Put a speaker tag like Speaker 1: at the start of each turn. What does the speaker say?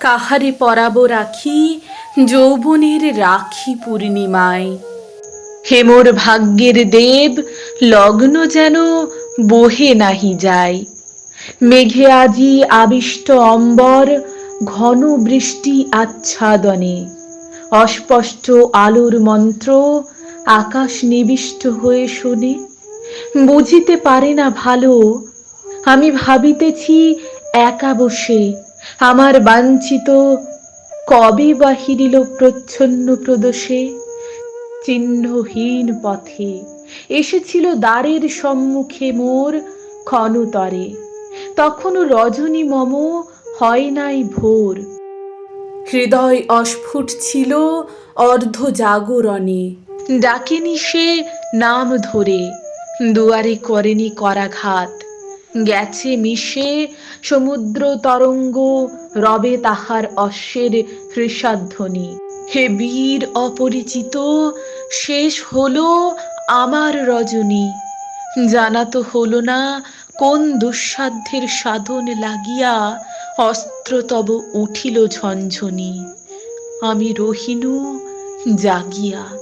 Speaker 1: কাহারে পরাব রাখি? যৌবনের রাখি পূর্ণিমায়। হেমর ভাগ্যের দেব, লগ্ন যেন বহে নাহি যায়। মেঘে আজি আবিষ্ট অম্বর, ঘন বৃষ্টি আচ্ছাদনে। অস্পষ্ট আলোর মন্ত্র আকাশ নিবিষ্ট হয়ে শোনে। বুঝিতে পারে না ভালো, আমি ভাবিতেছি একা বসে আমার বাঞ্ছিত কবে বা হিরিল প্রচ্ছন্ন প্রদোষে, চিহ্নহীন পথে এসেছিল দ্বারের সম্মুখে মোর ক্ষণতরে। তখনও রজনী মম হয় নাই ভোর। হৃদয় অস্ফুট ছিল অর্ধ জাগরণে। ডাকেনি সে নাম ধরে, দুয়ারে করেনি করাঘাত। গেছে মিশে, সমুদ্র তরঙ্গ রবে তাহার অশ্বের হৃষাধ্বনি হে বীর অপরিচিত, শেষ হলো আমার রজনী। জানা তো হলো না কোন দুঃসাধ্যের সাধন লাগিয়া অস্ত্র তব উঠিল ঝনঝনি। আমি রহিনু জাগিয়া